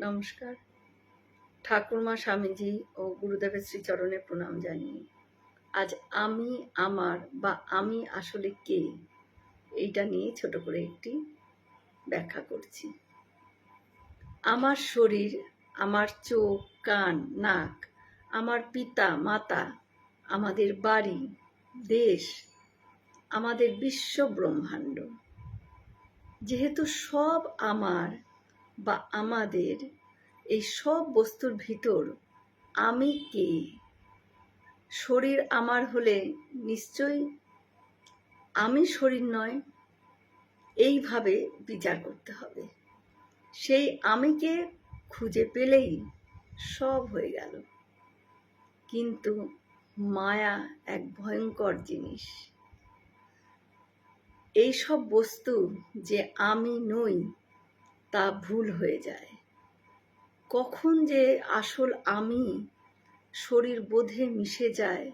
নমস্কার। ঠাকুরমা স্বামীজি ও গুরুদেবের শ্রীচরণে প্রণাম জানিয়ে, আজ আমি, আমার বা আমি আসলে কে? এইটা নিয়ে ছোট করে একটি ব্যাখ্যা করছি। আমার শরীর, আমার চোখ, কান, নাক, আমার পিতা, মাতা, আমাদের বাড়ি, দেশ, আমাদের বিশ্ব ব্রহ্মাণ্ড। যেহেতু সব আমার বা আমাদের এই সব বস্তুর ভিতর আমি কে? শরীর আমার হলে নিশ্চয়ই আমি শরীর নয়। এইভাবে বিচার করতে হবে। সেই আমিকে খুঁজে পেলেই সব হয়ে গেল। কিন্তু মায়া এক ভয়ঙ্কর জিনিস। এই সব বস্তু যে আমি নই তা ভুল হয়ে যায়। কখন যে আসল আমি শরীর বোধে মিশে যায়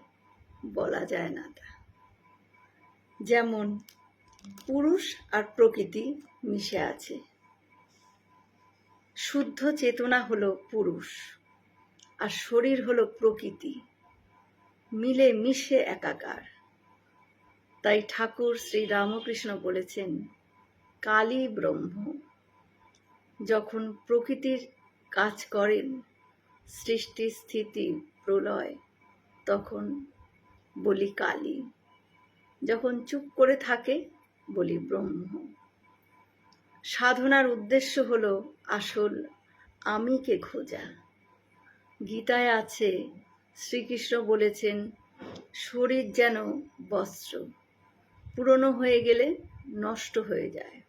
বলা যায় না তা। যেমন পুরুষ আর প্রকৃতি মিশে আছে। শুদ্ধ চেতনা হলো পুরুষ আর শরীর হলো প্রকৃতি। মিলে মিশে একাকার। তাই ঠাকুর শ্রী রামকৃষ্ণ বলেছেন, কালী ব্রহ্ম যখন প্রকৃতির কাজ করেন সৃষ্টি স্থিতি প্রলয়, তখন বলি কালী। যখন চুপ করে থাকে, বলি ব্রহ্ম। সাধনার উদ্দেশ্য হল আসল আমিকে খোঁজা। গীতায় আছে, শ্রীকৃষ্ণ বলেছেন, শরীর যেন বস্ত্র, পুরনো হয়ে গেলে নষ্ট হয়ে যায়।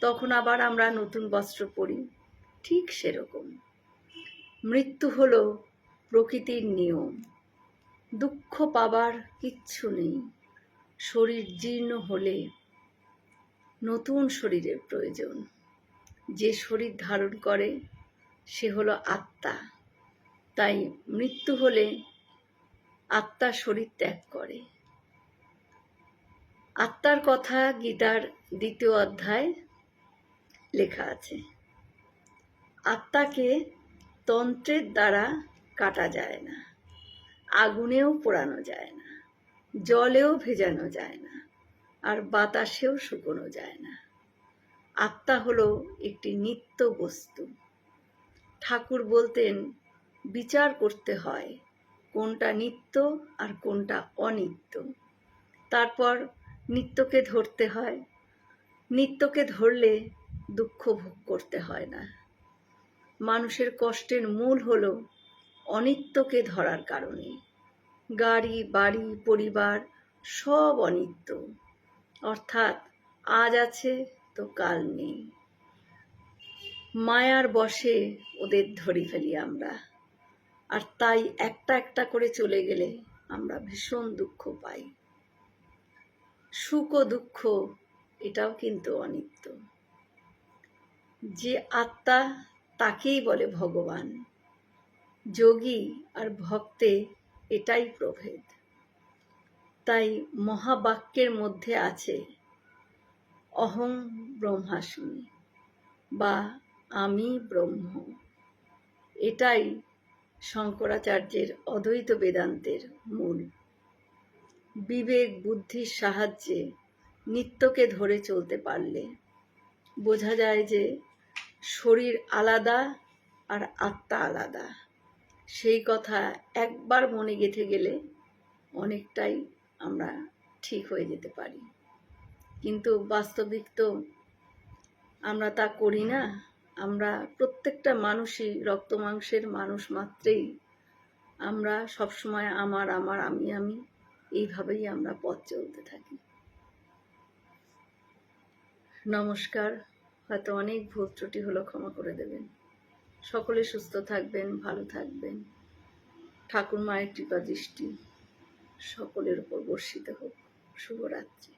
তখন আবার আমরা নতুন বস্ত্র পরি। ঠিক সেরকম। মৃত্যু হল প্রকৃতির নিয়ম। দুঃখ পাবার কিচ্ছু নেই। শরীর জীর্ণ হলে নতুন শরীরের প্রয়োজন। যে শরীর ধারণ করে, সে হলো আত্মা। তাই মৃত্যু হলে আত্মা শরীর ত্যাগ করে। আত্মার কথা গীতার দ্বিতীয় অধ্যায় লেখা আছে। আত্মাকে তন্ত্রের দ্বারা কাটা যায় না, আগুনেও পোড়ানো যায় না, জলেও ভেজানো যায় না, আর বাতাসেও শুকোনো যায় না। আত্মা হলো একটি নিত্য বস্তু। ঠাকুর বলতেন, বিচার করতে হয় কোনটা নিত্য আর কোনটা অনিত্য। তারপর নিত্যকে ধরতে হয়। নিত্যকে ধরলে দুঃখ ভোগ করতে হয় না। মানুষের কষ্টের মূল হল অনিত্যকে ধরার কারণে। গাড়ি, বাড়ি, পরিবার সব অনিত্য। অর্থাৎ আজ আছে তো কাল নেই। মায়ার বসে ওদের ধরে ফেলি আমরা। আর তাই একটা একটা করে চলে গেলে আমরা ভীষণ দুঃখ পাই। সুখ ও দুঃখ এটাও কিন্তু অনিত্য। যে আত্মা তাকেই বলে ভগবান। যোগী আর ভক্তে এটাই প্রভেদ। তাই মহাবাক্যের মধ্যে আছে, অহং ব্রহ্মাস্মি বা আমি ব্রহ্ম এটাই শঙ্করাচার্যের অদ্বৈত বেদান্তের মূল। বিবেক বুদ্ধির সাহায্যে নিত্যকে ধরে চলতে পারলে বোঝা যায় যে শরীর আলাদা আর আত্মা আলাদা। সেই কথা একবার মনে গেঁথে গেলে অনেকটাই আমরা ঠিক হয়ে যেতে পারি। কিন্তু বাস্তবিক তো আমরা তা করি না। আমরা প্রত্যেকটা মানুষই রক্ত মাংসের মানুষ মাত্রেই। আমরা সবসময় আমার আমার, আমি আমি এইভাবেই আমরা পথ চলতে থাকি। নমস্কার। হয়তো অনেক ভুল ত্রুটি হলো ক্ষমা করে দেবেন। সকলে সুস্থ থাকবেন, ভালো থাকবেন। ঠাকুর মায়ের কৃপা দৃষ্টি সকলের উপর বর্ষিত হোক। শুভরাত্রি।